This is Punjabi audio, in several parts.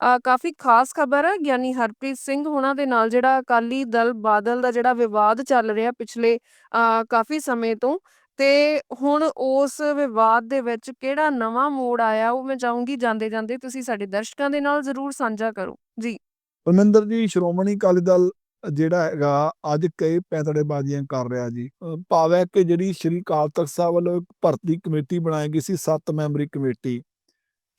ਅ, ਕਾਫੀ ਖਾਸ ਖਬਰ ਹੈ ਗਿਆਨੀ ਹਰਪ੍ਰੀਤ ਸਿੰਘ ਹੋਣਾ ਦੇ ਨਾਲ ਜਿਹੜਾ ਅਕਾਲੀ ਦਲ ਬਾਦਲ ਦਾ ਜਿਹੜਾ ਵਿਵਾਦ ਚੱਲ ਰਿਹਾ ਪਿਛਲੇ ਅ, ਕਾਫੀ ਸਮੇਂ ਤੋਂ ਤੇ ਹੁਣ ਉਸ ਵਿਵਾਦ ਦੇ ਵਿੱਚ ਕਿਹੜਾ ਨਵਾਂ ਮੋੜ ਆਇਆ ਉਹ ਮੈਂ ਚਾਹੂੰਗੀ ਜਾਂਦੇ ਜਾਂਦੇ ਤੁਸੀਂ ਸਾਡੇ ਦਰਸ਼ਕਾਂ ਦੇ ਨਾਲ ਜ਼ਰੂਰ ਸਾਂਝਾ ਕਰੋ। ਜੀ। ਪਰਮਿੰਦਰ ਜੀ ਸ਼੍ਰੋਮਣੀ ਅਕਾਲੀ ਦਲ ਜਿਹੜਾ ਹੈਗਾ ਅੱਜ ਕਈ ਪੈਂਤੜੇਬਾਜ਼ੀਆਂ ਕਰ ਰਿਹਾ ਜੀ। ਅਹ ਭਾਵ ਹੈ ਕਿ ਜਿਹੜੀ ਸ਼੍ਰੀ ਅਕਾਲ ਤਖਤ ਸਾਹਿਬ ਵੱਲੋਂ ਇੱਕ ਭਰਤੀ ਕਮੇਟੀ ਬਣਾਈ ਗਈ ਸੀ 7 ਮੈਂਬਰੀ ਕਮੇਟੀ।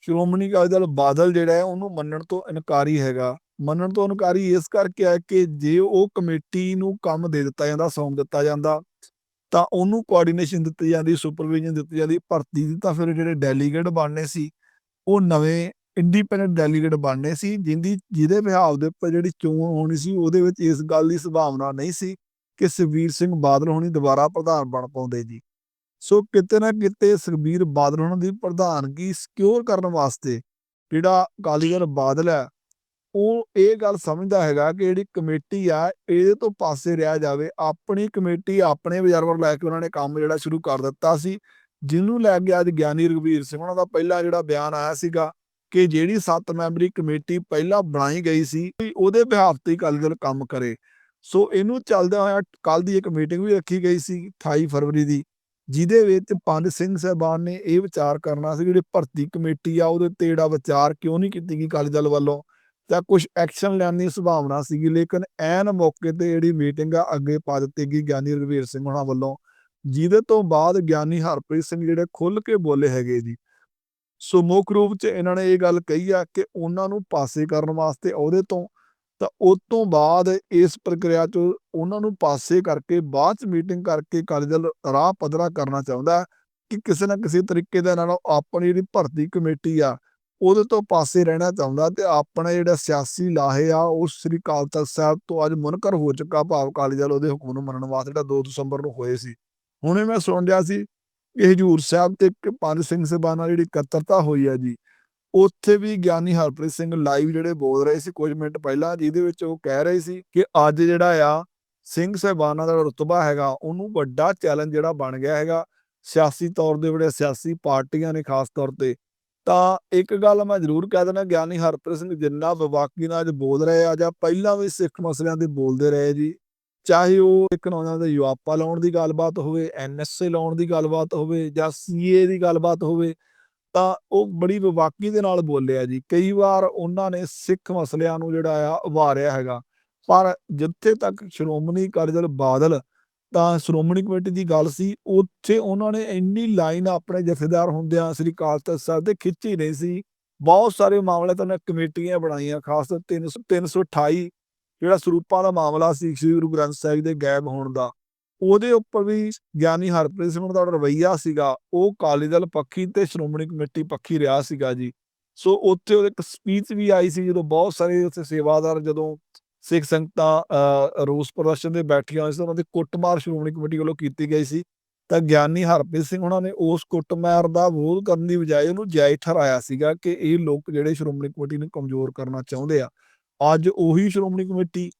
ਸ਼੍ਰੋਮਣੀ ਅਕਾਲੀ ਦਲ ਬਾਦਲ ਜਿਹੜਾ ਹੈ, ਉਹਨੂੰ ਮੰਨਣ ਤੋਂ ਇਨਕਾਰੀ ਹੈਗਾ। ਮੰਨਣ ਤੋਂ ਇਨਕਾਰੀ ਇਸ ਕਰਕੇ ਹੈ ਕਿ ਜੇ ਉਹ ਕਮੇਟੀ ਨੂੰ ਕੰਮ ਦੇ ਦਿੱਤਾ ਜਾਂਦਾ, ਸੌਂਪ ਦਿੱਤਾ ਜਾਂਦਾ, ਤਾਂ ਉਹਨੂੰ ਕੋਆਰਡੀਨੇਸ਼ਨ ਦਿੱਤੀ ਜਾਂਦੀ ਸੁਪਰਵਿਜ਼ਨ ਦਿੱਤੀ ਜਾਂਦੀ, ਭਰਤੀ ਦੀ ਤਾਂ ਫਿਰ ਜਿਹੜੇ ਡੈਲੀਗੇਟ ਬਣਨੇ ਸੀ, ਉਹ ਨਵੇਂ ਇੰਡੀਪੈਂਡੈਂਟ ਡੈਲੀਗੇਟ ਬਣਨੇ ਸੀ, ਜਿੰਦੀ, ਜਿਹਦੇ ਵਿਹਾਵ ਦੇ ਉੱਪਰ ਜਿਹੜੀ ਚੋਣ ਹੋਣੀ ਸੀ, ਉਹਦੇ ਵਿੱਚ ਇਸ ਗੱਲ ਦੀ ਸੰਭਾਵਨਾ ਨਹੀਂ ਸੀ ਕਿ ਸੁਖਬੀਰ ਸਿੰਘ ਬਾਦਲ ਹੋਣੀ ਦੁਬਾਰਾ ਪ੍ਰਧਾਨ ਬਣ ਪਾਉਂਦੇ ਜੀ। ਸੋ ਕਿਤੇ ਨਾ ਕਿਤੇ ਸੁਖਬੀਰ ਬਾਦਲ ਉਹਨਾਂ ਦੀ ਪ੍ਰਧਾਨਗੀ ਸਿਕਿਉਰ ਕਰਨ ਵਾਸਤੇ ਜਿਹੜਾ ਅਕਾਲੀ ਦਲ ਬਾਦਲ ਹੈ, ਉਹ ਇਹ ਗੱਲ ਸਮਝਦਾ ਹੈਗਾ ਕਿ ਜਿਹੜੀ ਕਮੇਟੀ ਆ, ਇਹਦੇ ਤੋਂ ਪਾਸੇ ਰਿਹਾ ਜਾਵੇ। ਆਪਣੀ ਕਮੇਟੀ ਆਪਣੇ ਅਬਜ਼ਰਵਰ ਲੈ ਕੇ ਉਹਨਾਂ ਨੇ ਕੰਮ ਜਿਹੜਾ ਸ਼ੁਰੂ ਕਰ ਦਿੱਤਾ ਸੀ। ਜਿਹਨੂੰ ਲੈ ਕੇ ਅੱਜ ਗਿਆਨੀ ਰਘਵੀਰ ਸਿੰਘ ਉਹਨਾਂ ਦਾ ਪਹਿਲਾ ਜਿਹੜਾ ਬਿਆਨ ਆਇਆ ਸੀਗਾ ਕਿ ਜਿਹੜੀ 7 ਮੈਂਬਰੀ ਕਮੇਟੀ ਪਹਿਲਾਂ ਬਣਾਈ ਗਈ ਸੀ ਵੀ ਉਹਦੇ ਬਿਹਾਫ ਤੇ ਹੀ ਅਕਾਲੀ ਦਲ ਕੰਮ ਕਰੇ। ਸੋ ਇਹਨੂੰ ਚੱਲਦਾ ਹੋਇਆ ਕੱਲ ਦੀ ਇੱਕ ਮੀਟਿੰਗ ਵੀ ਰੱਖੀ ਗਈ ਸੀ 28 ਫਰਵਰੀ ਦੀ। ਜਿਹਦੇ ਵਿੱਚ ਪੰਜ ਸਿੰਘ ਸਾਹਿਬਾਨ ਨੇ ਇਹ ਵਿਚਾਰ ਕਰਨਾ ਸੀ ਜਿਹੜੀ ਭਰਤੀ ਕਮੇਟੀ ਆ, ਉਹਦੇ ਤੇ ਜਿਹੜਾ ਵਿਚਾਰ ਕਿਉਂ ਨਹੀਂ ਕੀਤੀ ਗਈ ਅਕਾਲੀ ਦਲ ਵੱਲੋਂ? ਤਾਂ ਕੁਝ ਐਕਸ਼ਨ ਲੈਣ ਦੀ ਸੰਭਾਵਨਾ ਸੀਗੀ, ਲੇਕਿਨ ਐਨ ਮੌਕੇ ਤੇ ਜਿਹੜੀ ਮੀਟਿੰਗ ਆ, ਅੱਗੇ ਪਾ ਦਿੱਤੀ ਗਈ ਗਿਆਨੀ ਰਘਵੀਰ ਸਿੰਘ ਹੋਣਾ ਵੱਲੋਂ। ਜਿਹਦੇ ਤੋਂ ਬਾਅਦ ਗਿਆਨੀ ਹਰਪ੍ਰੀਤ ਸਿੰਘ ਜਿਹੜੇ ਖੁੱਲ ਕੇ ਬੋਲੇ ਹੈਗੇ ਜੀ। ਸੋ ਮੁੱਖ ਰੂਪ ਚ ਇਹਨਾਂ ਨੇ ਇਹ ਗੱਲ ਕਹੀ ਆ ਕਿ ਉਹਨਾਂ ਨੂੰ ਪਾਸੇ ਕਰਨ ਵਾਸਤੇ ਉਹਦੇ ਤੋਂ ਤਾਂ ਉਸ ਤੋਂ ਬਾਅਦ ਇਸ ਪ੍ਰਕਿਰਿਆ ਚ ਉਹਨਾਂ ਨੂੰ ਪਾਸੇ ਕਰਕੇ ਬਾਅਦ ਚ ਮੀਟਿੰਗ ਕਰਕੇ ਅਕਾਲੀ ਦਲ ਰਾਹ ਪੱਧਰਾ ਕਰਨਾ ਚਾਹੁੰਦਾ ਕਿ ਕਿਸੇ ਨਾ ਕਿਸੇ ਤਰੀਕੇ ਦੇ ਨਾਲ ਆਪਣੀ ਜਿਹੜੀ ਭਰਤੀ ਕਮੇਟੀ ਆ, ਉਹਦੇ ਤੋਂ ਪਾਸੇ ਰਹਿਣਾ ਚਾਹੁੰਦਾ ਤੇ ਆਪਣਾ ਜਿਹੜਾ ਸਿਆਸੀ ਲਾਹੇ ਆ, ਉਹ ਸ੍ਰੀ ਅਕਾਲ ਤਖਤ ਸਾਹਿਬ ਤੋਂ ਅੱਜ ਮੁਨਕਰ ਹੋ ਚੁੱਕਾ ਭਾਵ ਅਕਾਲੀ ਦਲ ਉਹਦੇ ਹੁਕਮ ਨੂੰ ਮੰਨਣ ਵਾਸਤੇ ਜਿਹੜਾ 2 ਦਸੰਬਰ ਨੂੰ ਹੋਏ ਸੀ। ਹੁਣੇ ਮੈਂ ਸੁਣ ਰਿਹਾ ਸੀ ਕਿ ਹਜੂਰ ਸਾਹਿਬ ਤੇ ਇੱਕ ਪੰਜ ਸਿੰਘ ਸਬਾਨਾ ਜਿਹੜੀ ਇਕੱਤਰਤਾ ਹੋਈ ਆ ਜੀ ਉੱਥੇ ਵੀ ਗਿਆਨੀ ਹਰਪ੍ਰੀਤ ਸਿੰਘ ਲਾਈਵ ਜਿਹੜੇ ਬੋਲ ਰਹੇ ਸੀ ਕੁਝ ਮਿੰਟ ਪਹਿਲਾਂ, ਜਿਹਦੇ ਵਿੱਚ ਉਹ ਕਹਿ ਰਹੇ ਸੀ ਕਿ ਅੱਜ ਜਿਹੜਾ ਆ ਸਿੰਘ ਸਹਿਬਾਨਾਂ ਦਾ ਰੁਤਬਾ ਹੈਗਾ, ਉਹਨੂੰ ਵੱਡਾ ਚੈਲੰਜ ਜਿਹੜਾ ਬਣ ਗਿਆ ਹੈਗਾ, ਸਿਆਸੀ ਤੌਰ ਦੇ ਬੜੇ ਸਿਆਸੀ ਪਾਰਟੀਆਂ ਨੇ ਖਾਸ ਤੌਰ ਤੇ। ਤਾਂ ਇੱਕ ਗੱਲ ਮੈਂ ਜ਼ਰੂਰ ਕਹਿ ਦੇਣਾ ਗਿਆਨੀ ਹਰਪ੍ਰੀਤ ਸਿੰਘ, ਜਿੰਨਾ ਵਿਵਾਕੀ ਨਾਲ ਅੱਜ ਬੋਲ ਰਹੇ ਆ ਜਾਂ ਪਹਿਲਾਂ ਵੀ ਸਿੱਖ ਮਸਲਿਆਂ ਦੇ ਬੋਲਦੇ ਰਹੇ ਜੀ, ਚਾਹੇ ਉਹ ਇੱਕ ਨੌਜਵਾਨ ਦੇ ਯੁਆਪਾ ਲਾਉਣ ਦੀ ਗੱਲਬਾਤ ਹੋਵੇ ਐਨਐਸਏ ਲਾਉਣ ਦੀ ਗੱਲਬਾਤ ਹੋਵੇ ਜਾਂ ਸੀਏ ਦੀ ਗੱਲਬਾਤ ਹੋਵੇ ਤਾਂ ਉਹ ਬੜੀ ਵਿਵਾਕੀ ਦੇ ਨਾਲ ਬੋਲਿਆ ਜੀ। ਕਈ ਵਾਰ ਉਹਨਾਂ ਨੇ ਸਿੱਖ ਮਸਲਿਆਂ ਨੂੰ ਜਿਹੜਾ ਆ ਉਭਾਰਿਆ ਹੈਗਾ। ਪਰ ਜਿੱਥੇ ਤੱਕ ਸ਼੍ਰੋਮਣੀ ਅਕਾਲੀ ਦਲ ਬਾਦਲ ਤਾਂ ਸ਼੍ਰੋਮਣੀ ਕਮੇਟੀ ਦੀ ਗੱਲ ਸੀ, ਉੱਥੇ ਉਹਨਾਂ ਨੇ ਇੰਨੀ ਲਾਈਨ ਆਪਣੇ ਜਥੇਦਾਰ ਹੁੰਦਿਆਂ ਸ੍ਰੀ ਅਕਾਲ ਤਖਤ ਸਾਹਿਬ ਤੇ ਖਿੱਚੀ ਨਹੀਂ ਸੀ। ਬਹੁਤ ਸਾਰੇ ਮਾਮਲੇ ਤਾਂ ਉਹਨੇ ਕਮੇਟੀਆਂ ਬਣਾਈਆਂ, ਖਾਸ ਤੌਰ 300 328 ਜਿਹੜਾ ਸਰੂਪਾਂ ਦਾ ਮਾਮਲਾ ਸੀ, ਸ੍ਰੀ ਗੁਰੂ ਗ੍ਰੰਥ ਸਾਹਿਬ ਦੇ ਗਾਇਬ ਹੋਣ ਦਾ। ਉਹਦੇ ਉੱਪਰ ਵੀ ਗਿਆਨੀ ਹਰਪ੍ਰੀਤ ਸਿੰਘ ਦਾ ਰਵਈਆ ਸੀਗਾ ਉਹ ਅਕਾਲੀ ਦਲ ਪੱਖੀ ਤੇ ਸ਼੍ਰੋਮਣੀ ਕਮੇਟੀ ਪੱਖੀ ਰਿਹਾ ਸੀਗਾ ਜੀ। ਸੋ ਉੱਥੇ ਉਹਦੇ ਇੱਕ ਸਪੀਚ ਵੀ ਆਈ ਸੀ ਜਦੋਂ ਬਹੁਤ ਸਾਰੇ ਉੱਥੇ ਸੇਵਾਦਾਰ ਜਦੋਂ ਸਿੱਖ ਸੰਗਤਾਂ ਅਹ, ਰੋਸ ਪ੍ਰਦਰਸ਼ਨ ਦੇ ਬੈਠੀਆਂ ਹੋਈਆਂ ਸੀ ਉਹਨਾਂ ਦੀ ਕੁੱਟਮਾਰ ਸ਼੍ਰੋਮਣੀ ਕਮੇਟੀ ਵੱਲੋਂ ਕੀਤੀ ਗਈ ਸੀ। ਤਾਂ ਗਿਆਨੀ ਹਰਪ੍ਰੀਤ ਸਿੰਘ ਉਹਨਾਂ ਨੇ ਉਸ ਕੁੱਟਮਾਰ ਦਾ ਵਿਰੋਧ ਕਰਨ ਦੀ ਬਜਾਏ ਉਹਨੂੰ ਜਾਇਜ਼ ਠਹਿਰਾਇਆ ਸੀਗਾ ਕਿ ਇਹ ਲੋਕ ਜਿਹੜੇ ਸ਼੍ਰੋਮਣੀ ਕਮੇਟੀ ਨੂੰ ਕਮਜ਼ੋਰ ਕਰਨਾ ਚਾਹੁੰਦੇ ਆ। ਅੱਜ ਉਹੀ ਸ਼੍ਰੋਮਣੀ ਕਮੇਟੀ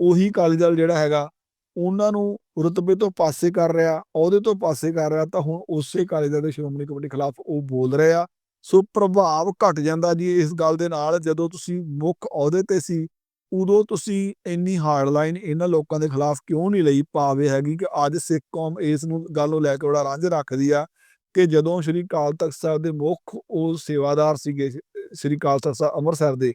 ਉਹੀ ਅਕਾਲੀ ਦਲ ਜਿਹੜਾ ਹੈਗਾ ਉਹਨਾਂ ਨੂੰ ਰੁਤਬੇ ਤੋਂ ਪਾਸੇ ਕਰ ਰਿਹਾ, ਅਹੁਦੇ ਤੋਂ ਪਾਸੇ ਕਰ ਰਿਹਾ, ਤਾਂ ਹੁਣ ਉਸੇ ਅਕਾਲੀ ਦਲ ਦੇ ਸ਼੍ਰੋਮਣੀ ਕਮੇਟੀ ਖਿਲਾਫ ਉਹ ਬੋਲ ਰਿਹਾ ਸੋ ਪ੍ਰਭਾਵ ਘਟ ਜਾਂਦਾ ਜੀ ਇਸ ਗੱਲ ਦੇ ਨਾਲ, ਜਦੋਂ ਤੁਸੀਂ ਮੁੱਖ ਅਹੁਦੇ ਤੇ ਸੀ, ਉਦੋਂ ਤੁਸੀਂ ਇੰਨੀ ਹਾਰਡ ਲਾਈਨ ਇਹਨਾਂ ਲੋਕਾਂ ਦੇ ਖਿਲਾਫ ਕਿਉਂ ਨਹੀਂ ਲਈ? ਪਾਵੇ ਹੈਗੀ ਕਿ ਅੱਜ ਸਿੱਖ ਕੌਮ ਇਸ ਨੂੰ ਗੱਲ ਨੂੰ ਲੈ ਕੇ ਬੜਾ ਰੰਜ ਰੱਖਦੀ ਆ ਕਿ ਜਦੋਂ ਸ਼੍ਰੀ ਅਕਾਲ ਤਖਤ ਸਾਹਿਬ ਦੇ ਮੁੱਖ ਉਹ ਸੇਵਾਦਾਰ ਸੀਗੇ, ਸ਼੍ਰੀ ਅਕਾਲ ਤਖਤ ਸਾਹਿਬ ਅੰਮ੍ਰਿਤਸਰ ਦੇ,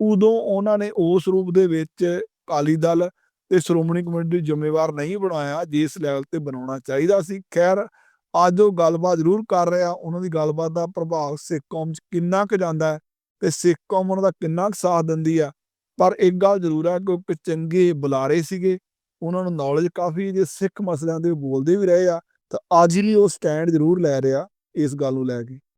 ਉਦੋਂ ਉਹਨਾਂ ਨੇ ਉਸ ਰੂਪ ਦੇ ਵਿੱਚ ਅਕਾਲੀ ਦਲ ਤੇ ਸ਼੍ਰੋਮਣੀ ਕਮੇਟੀ ਨੂੰ ਜ਼ਿੰਮੇਵਾਰ ਨਹੀਂ ਬਣਾਇਆ, ਜਿਸ ਲੈਵਲ ਤੇ ਬਣਾਉਣਾ ਚਾਹੀਦਾ ਸੀ। ਖੈਰ, ਅੱਜ ਉਹ ਗੱਲਬਾਤ ਜ਼ਰੂਰ ਕਰ ਰਿਹਾ। ਉਹਨਾਂ ਦੀ ਗੱਲਬਾਤ ਦਾ ਪ੍ਰਭਾਵ ਸਿੱਖ ਕੌਮ 'ਚ ਕਿੰਨਾ ਕੁ ਜਾਂਦਾ ਹੈ ਤੇ ਸਿੱਖ ਕੌਮ ਉਹਨਾਂ ਦਾ ਕਿੰਨਾ ਕੁ ਸਾਥ ਦਿੰਦੀ ਆ ਪਰ ਇੱਕ ਗੱਲ ਜ਼ਰੂਰ ਹੈ ਕਿ ਉਹ ਇੱਕ ਚੰਗੇ ਬੁਲਾਰੇ ਸੀਗੇ। ਉਹਨਾਂ ਨੂੰ ਨੌਲੇਜ ਕਾਫੀ ਜੇ ਸਿੱਖ ਮਸਲਿਆਂ ਦੇ ਬੋਲਦੇ ਵੀ ਰਹੇ ਆ। ਤਾਂ ਅੱਜ ਵੀ ਉਹ ਸਟੈਂਡ ਜ਼ਰੂਰ ਲੈ ਰਿਹਾ ਇਸ ਗੱਲ ਨੂੰ ਲੈ ਕੇ।